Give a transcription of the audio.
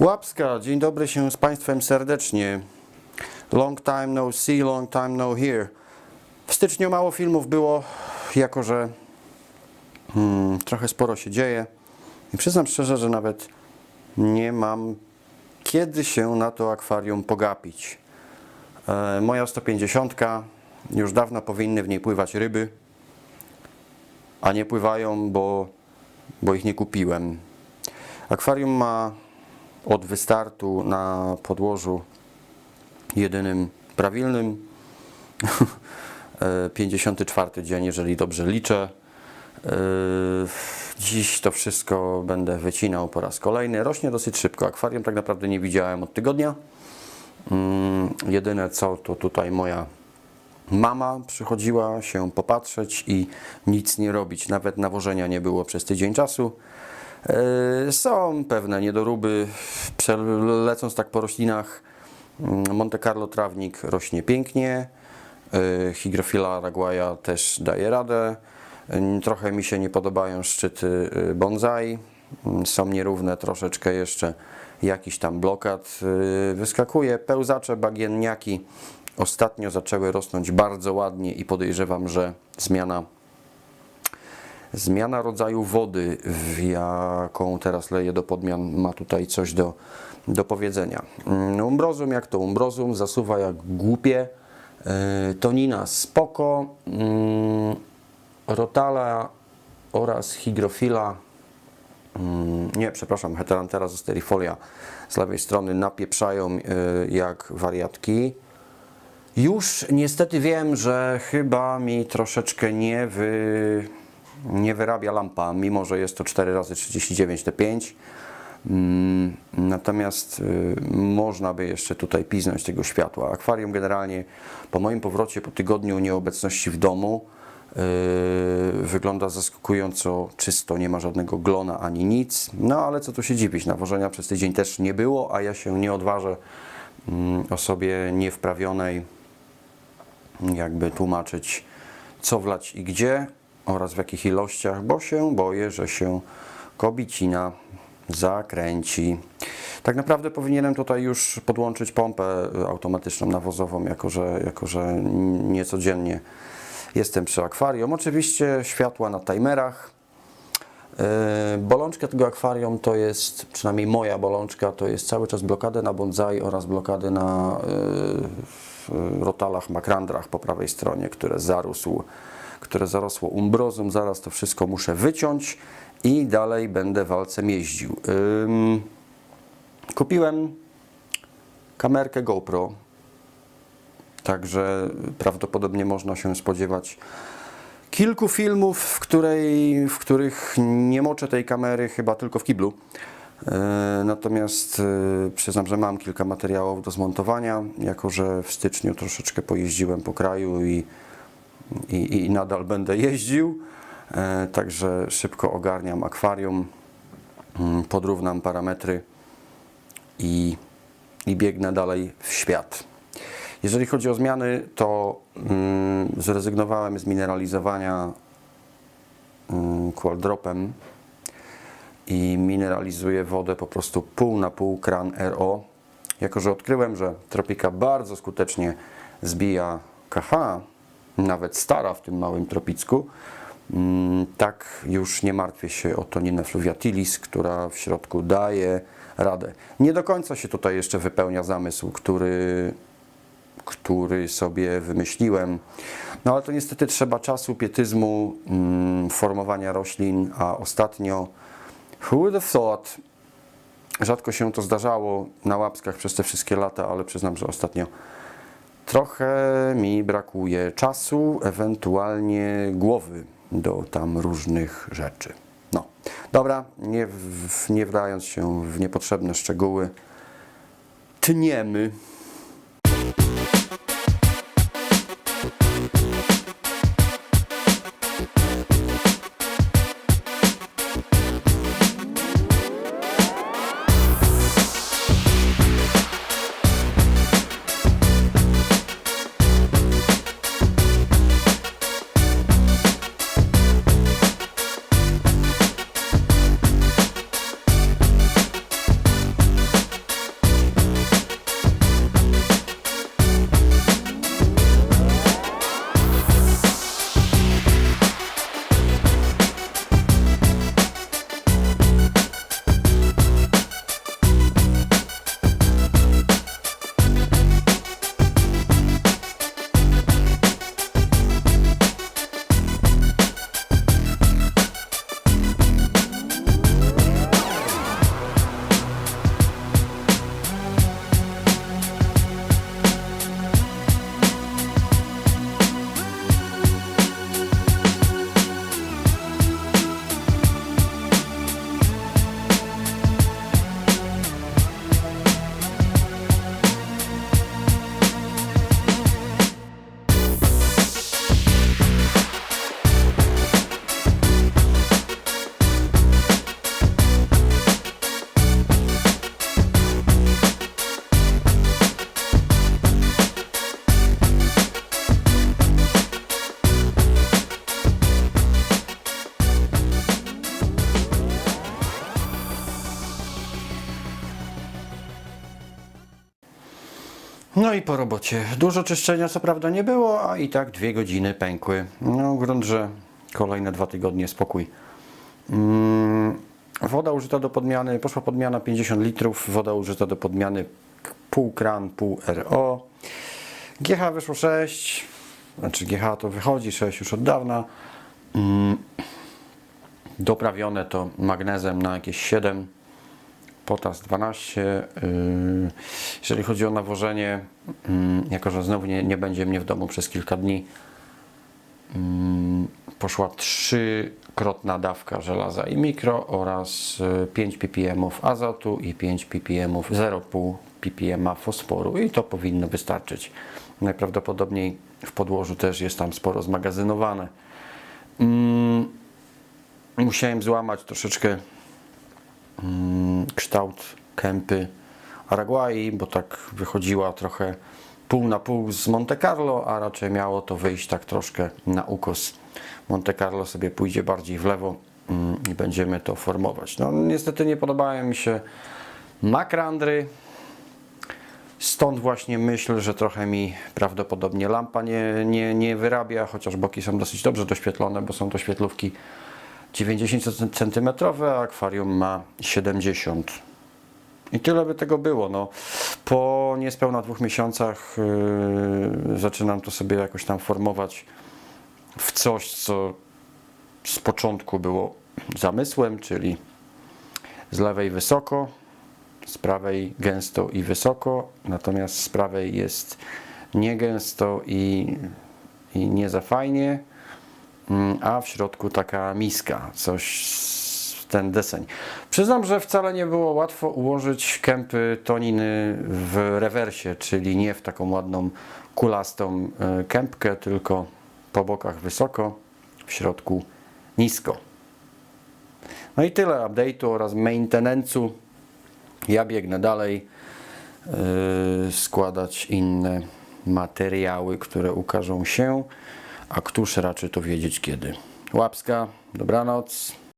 Łapska, dzień dobry się z Państwem serdecznie. Long time no see, long time no hear. W styczniu mało filmów było, jako że hmm, trochę sporo się dzieje. I przyznam szczerze, że nawet nie mam kiedy się na to akwarium pogapić. E, moja 150 już dawno powinny w niej pływać ryby, a nie pływają, bo, bo ich nie kupiłem. Akwarium ma od wystartu na podłożu jedynym prawilnym. E, 54 dzień, jeżeli dobrze liczę. E, Dziś to wszystko będę wycinał po raz kolejny. Rośnie dosyć szybko. Akwarium tak naprawdę nie widziałem od tygodnia. Mm, Jedyne co to tutaj moja mama przychodziła się popatrzeć i nic nie robić. Nawet nawożenia nie było przez tydzień czasu. Yy, Są pewne niedoróby. Przelecąc tak po roślinach, mm, Monte Carlo trawnik rośnie pięknie. Yy, Hygrophila araguaja też daje radę. Yy, Trochę mi się nie podobają szczyty bonsai. Yy, Są nierówne troszeczkę jeszcze jakiś tam blokad wyskakuje. Pełzacze, bagienniaki ostatnio zaczęły rosnąć bardzo ładnie i podejrzewam, że zmiana Zmiana rodzaju wody, w jaką teraz leję do podmian, ma tutaj coś do, do powiedzenia. Mm, Umbrozum jak to umbrozum, zasuwa jak głupie. Yy, Tonina spoko. Yy, Rotala oraz hygrofila, mm, nie, przepraszam, heterantera zosterifolia z lewej strony napieprzają yy, jak wariatki. Już niestety wiem, że chyba mi troszeczkę nie wy nie wyrabia lampa, mimo że jest to 4 razy 39 T5. Mm, Natomiast y, można by jeszcze tutaj piznąć tego światła. Akwarium generalnie po moim powrocie po tygodniu nieobecności w domu y, wygląda zaskakująco czysto, nie ma żadnego glona ani nic. No ale co tu się dziwić, nawożenia przez tydzień też nie było, a ja się nie odważę mm, osobie niewprawionej jakby tłumaczyć co wlać i gdzie oraz w jakich ilościach, bo się boję, że się kobicina zakręci. Tak naprawdę powinienem tutaj już podłączyć pompę automatyczną nawozową, jako że, jako że niecodziennie jestem przy akwarium. Oczywiście światła na timerach. Yy, Bolączka tego akwarium to jest, przynajmniej moja bolączka, to jest cały czas blokady na bonsai oraz blokady na yy, rotalach, makrandrach po prawej stronie, które zarósł, które zarosło umbrozum. Zaraz to wszystko muszę wyciąć i dalej będę walcem jeździł. Kupiłem kamerkę GoPro, także prawdopodobnie można się spodziewać kilku filmów, w, której, w których nie moczę tej kamery chyba tylko w kiblu. E, Natomiast e, przyznam, że mam kilka materiałów do zmontowania, jako że w styczniu troszeczkę pojeździłem po kraju i, i, i nadal będę jeździł. E, Także szybko ogarniam akwarium, mm, podrównam parametry i, i biegnę dalej w świat. Jeżeli chodzi o zmiany, to mm, zrezygnowałem z mineralizowania mm, qualdropem i mineralizuję wodę po prostu pół na pół kran RO. Jako, że odkryłem, że Tropika bardzo skutecznie zbija KH, nawet stara w tym małym tropicku, mm, tak już nie martwię się o toninę fluviatilis, która w środku daje radę. Nie do końca się tutaj jeszcze wypełnia zamysł, który który sobie wymyśliłem. No ale to niestety trzeba czasu, pietyzmu, mm, formowania roślin, a ostatnio who would have thought, rzadko się to zdarzało na łapskach przez te wszystkie lata, ale przyznam, że ostatnio trochę mi brakuje czasu, ewentualnie głowy do tam różnych rzeczy. No, dobra, nie, w, nie wdając się w niepotrzebne szczegóły, tniemy. No i po robocie. Dużo czyszczenia co prawda nie było, a i tak dwie godziny pękły. No grunt, że kolejne dwa tygodnie spokój. Mm, woda użyta do podmiany, poszła podmiana 50 litrów, woda użyta do podmiany pół kran, pół RO. GH wyszło 6, znaczy GH to wychodzi 6 już od dawna. Mm, doprawione to magnezem na jakieś 7, potas 12. Yy, Jeżeli chodzi o nawożenie, mm, jako że znowu nie, nie będzie mnie w domu przez kilka dni, mm, poszła trzykrotna dawka żelaza i mikro oraz y, 5 ppm azotu i 5 ppm 0,5 ppm fosforu i to powinno wystarczyć. Najprawdopodobniej w podłożu też jest tam sporo zmagazynowane. Mm, musiałem złamać troszeczkę kształt kępy Araguai, bo tak wychodziła trochę pół na pół z Monte Carlo, a raczej miało to wyjść tak troszkę na ukos. Monte Carlo sobie pójdzie bardziej w lewo mm, i będziemy to formować. No niestety nie podobają mi się makrandry, Stąd właśnie myśl, że trochę mi prawdopodobnie lampa nie, nie, nie wyrabia, chociaż boki są dosyć dobrze doświetlone, bo są to świetlówki 90 cm, a akwarium ma 70 i tyle by tego było. No, po niespełna dwóch miesiącach yy, zaczynam to sobie jakoś tam formować w coś, co z początku było zamysłem, czyli z lewej wysoko, z prawej gęsto i wysoko, natomiast z prawej jest nie gęsto i, i nie za fajnie, a w środku taka miska, coś z- ten deseń. Przyznam, że wcale nie było łatwo ułożyć kępy toniny w rewersie, czyli nie w taką ładną kulastą e, kępkę, tylko po bokach wysoko, w środku nisko. No i tyle update'u oraz maintenance'u. Ja biegnę dalej yy, składać inne materiały, które ukażą się, a któż raczy to wiedzieć kiedy. Łapska, dobranoc.